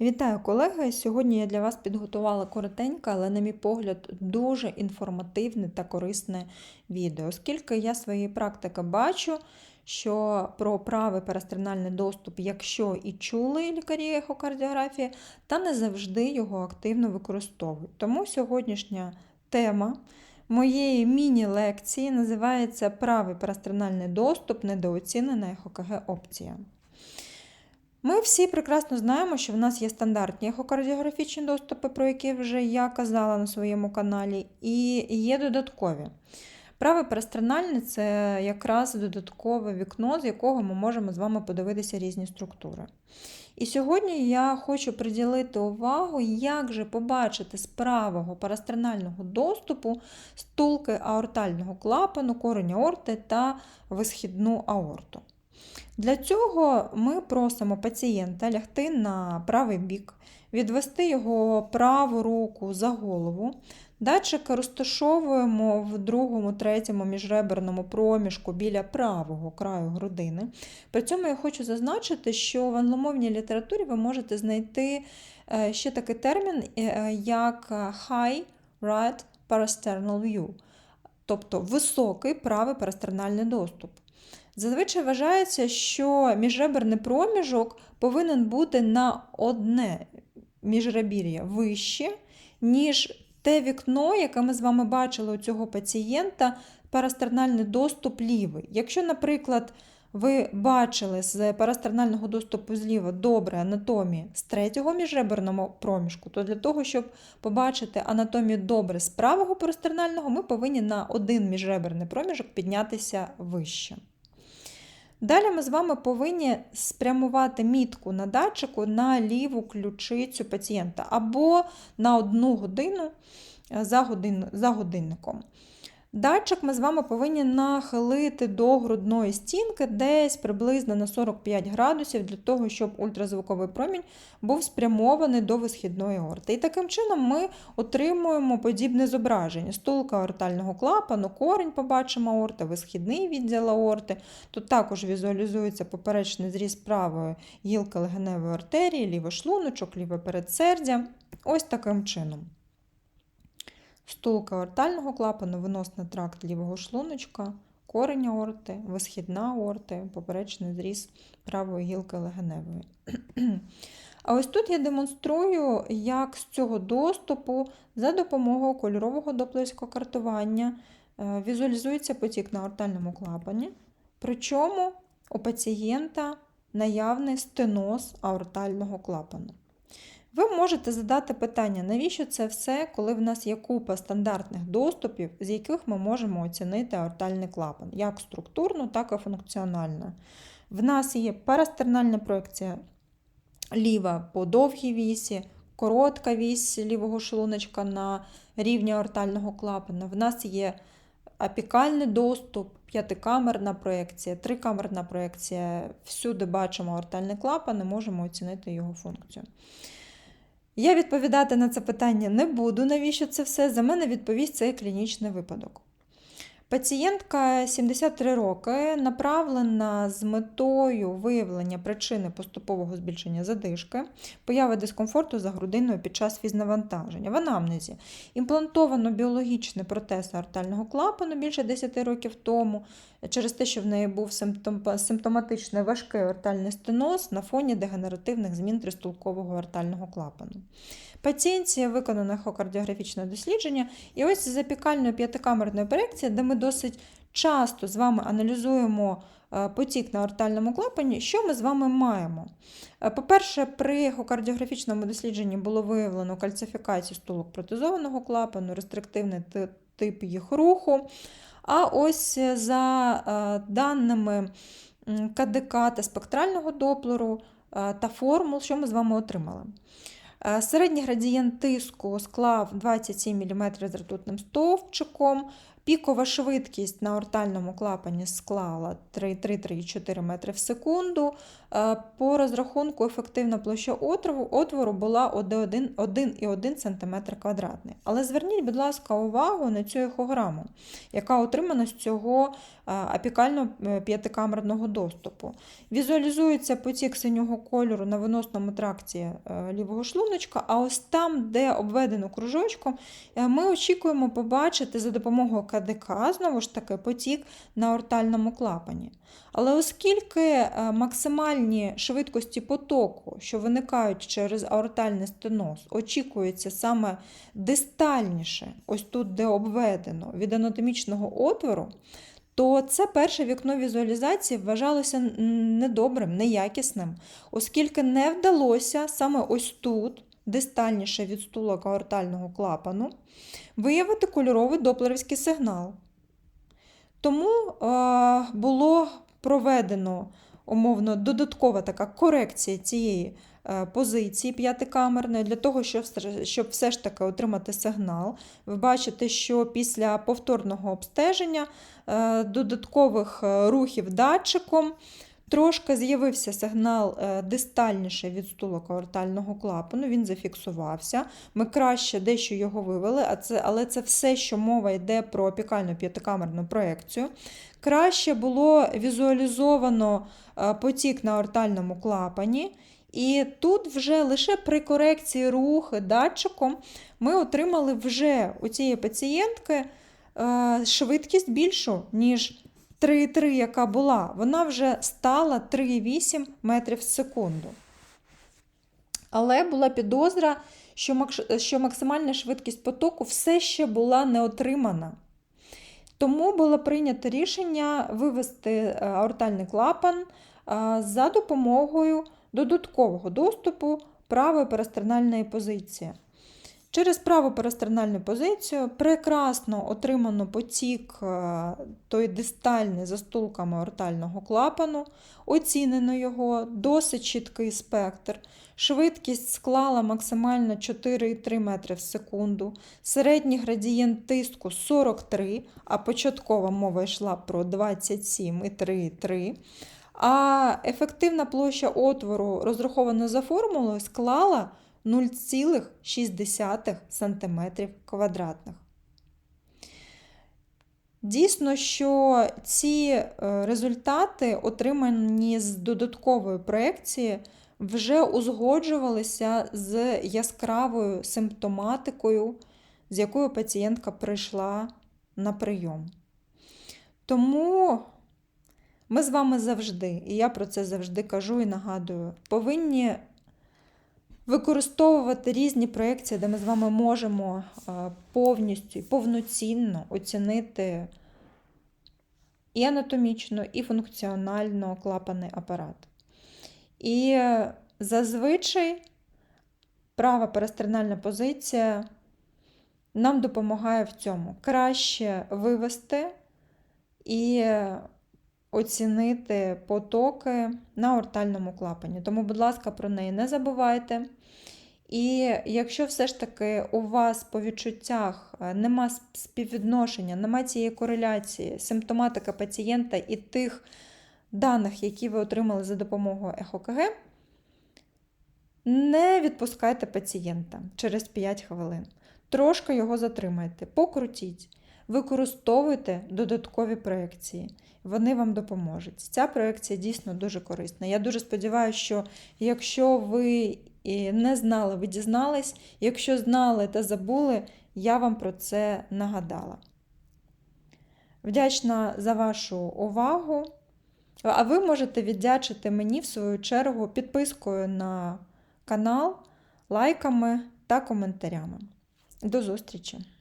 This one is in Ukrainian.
Вітаю, колеги! Сьогодні я для вас підготувала коротеньке, але, на мій погляд, дуже інформативне та корисне відео, оскільки я своєї практики бачу, що про правий перестринальний доступ, якщо і чули лікарі ехокардіографії, та не завжди його активно використовують. Тому сьогоднішня тема моєї міні-лекції називається Правий перестринальний доступ, недооцінена ехокг опція. Ми всі прекрасно знаємо, що в нас є стандартні ехокардіографічні доступи, про які вже я казала на своєму каналі, і є додаткові. Праве перестринальне це якраз додаткове вікно, з якого ми можемо з вами подивитися різні структури. І сьогодні я хочу приділити увагу, як же побачити з правого парастринального доступу стулки аортального клапану, корень аорти та висхідну аорту. Для цього ми просимо пацієнта лягти на правий бік, відвести його праву руку за голову. Датчик розташовуємо в другому, третьому міжреберному проміжку біля правого краю грудини. При цьому я хочу зазначити, що в англомовній літературі ви можете знайти е, ще такий термін, е, як High Right Parasternal View, тобто високий правий парастернальний доступ. Зазвичай вважається, що міжреберний проміжок повинен бути на одне міжребір'я вище, ніж те вікно, яке ми з вами бачили у цього пацієнта, парастернальний доступ лівий. Якщо, наприклад, ви бачили з парастернального доступу зліва добре анатомію з третього міжреберного проміжку, то для того, щоб побачити анатомію добре з правого парастернального, ми повинні на один міжреберний проміжок піднятися вище. Далі ми з вами повинні спрямувати мітку на датчику на ліву ключицю пацієнта або на одну годину за, годин, за годинником. Датчик ми з вами повинні нахилити до грудної стінки десь приблизно на 45 градусів для того, щоб ультразвуковий промінь був спрямований до висхідної аорти. І таким чином ми отримуємо подібне зображення: стулка аортального клапану, корень побачимо аорти, висхідний відділ аорти. Тут також візуалізується поперечний зріз правої гілки легеневої артерії, лівий шлуночок, ліве передсердя. Ось таким чином. Стулка ортального клапану, виносний тракт лівого шлуночка, корень аорти, висхідна аорти, поперечний зріз правої гілки легеневої. А ось тут я демонструю, як з цього доступу за допомогою кольорового доплерського картування е, візуалізується потік на ортальному клапані. Причому у пацієнта наявний стеноз аортального клапану. Ви можете задати питання, навіщо це все, коли в нас є купа стандартних доступів, з яких ми можемо оцінити аортальний клапан, як структурно, так і функціонально. В нас є парастернальна проекція ліва по довгій вісі, коротка вісь лівого шлуночка на рівні аортального клапана. В нас є апікальний доступ, п'ятикамерна проекція, трикамерна проекція. Всюди бачимо аортальний клапан і можемо оцінити його функцію. Я відповідати на це питання не буду, навіщо це все? За мене відповість цей клінічний випадок. Пацієнтка 73 роки направлена з метою виявлення причини поступового збільшення задишки, появи дискомфорту за грудиною під час фізнавантаження. В анамнезі імплантовано біологічний протез артального клапану більше 10 років тому, через те, що в неї був симптоматичний важкий ортальний стеноз на фоні дегенеративних змін тристулкового ортального клапану. Пацієнтці виконано ехокардіографічне дослідження, і ось з запікальною п'ятикамерною проекцією, де ми досить часто з вами аналізуємо е, потік на ортальному клапані, що ми з вами маємо? Е, по-перше, при ехокардіографічному дослідженні було виявлено кальцифікацію стулок протезованого клапану, рестриктивний тип їх руху. А ось за е, даними КДК та спектрального доплеру та формул, що ми з вами отримали? Е, середній градієнт тиску склав 27 мм з ртутним стовпчиком. Пікова швидкість на ортальному клапані склала 3-3-4 метри в секунду. Е, по розрахунку ефективна площа отвору отвору була 1,1 см квадратний. Але зверніть, будь ласка, увагу на цю ехограму, яка отримана з цього апікально е, п'ятикамерного доступу. Візуалізується потік синього кольору на виносному тракті е, лівого шлуночка, а ось там, де обведено кружочком, е, ми очікуємо побачити за допомогою КДК, знову ж таки, потік на ортальному клапані. Але оскільки е, максимальні швидкості потоку, що виникають через аортальний стеноз, очікується саме дистальніше, ось тут, де обведено, від анатомічного отвору, то це перше вікно візуалізації вважалося недобрим, неякісним, оскільки не вдалося саме ось тут, дистальніше від стулок аортального клапану, виявити кольоровий доплерівський сигнал. Тому е, було проведено умовно додаткова така корекція цієї е, позиції п'ятикамерної для того, щоб, все ж таки отримати сигнал. Ви бачите, що після повторного обстеження е, додаткових рухів датчиком трошки з'явився сигнал е, дистальніше від стулок аортального клапану, він зафіксувався. Ми краще дещо його вивели, а це, але це все, що мова йде про опікальну п'ятикамерну проекцію. Краще було візуалізовано е, потік на аортальному клапані. І тут вже лише при корекції рухи датчиком ми отримали вже у цієї пацієнтки е, швидкість більшу, ніж 3,3, яка була. Вона вже стала 3,8 метрів в секунду. Але була підозра, що, максимальна швидкість потоку все ще була не отримана. Тому було прийнято рішення вивести е, аортальний клапан е, за допомогою додаткового доступу правої перистернальної позиції. Через праву перистернальну позицію прекрасно отримано потік е, той дистальний за стулками аортального клапану, оцінено його, досить чіткий спектр. Швидкість склала максимально 4,3 метри в секунду, середній градієнт тиску 43, а початкова мова йшла про 27,3,3. А ефективна площа отвору, розрахована за формулою, склала 0,6 см квадратних. Дійсно, що ці е, результати, отримані з додаткової проекції, вже узгоджувалися з яскравою симптоматикою, з якою пацієнтка прийшла на прийом. Тому ми з вами завжди, і я про це завжди кажу і нагадую, повинні використовувати різні проекції, де ми з вами можемо е, повністю і повноцінно оцінити і анатомічно, і функціонально клапаний апарат. І зазвичай права перистернальна позиція нам допомагає в цьому краще вивести і оцінити потоки на ортальному клапані. Тому, будь ласка, про неї не забувайте. І якщо все ж таки у вас по відчуттях е, нема співвідношення, нема цієї кореляції, симптоматика пацієнта і тих даних, які ви отримали за допомогою ЕХОКГ, не відпускайте пацієнта через 5 хвилин. Трошки його затримайте, покрутіть, використовуйте додаткові проекції. Вони вам допоможуть. Ця проекція дійсно дуже корисна. Я дуже сподіваюся, що якщо ви не знали, ви дізнались, якщо знали та забули, я вам про це нагадала. Вдячна за вашу увагу. А ви можете віддячити мені, в свою чергу, підпискою на канал, лайками та коментарями. До зустрічі!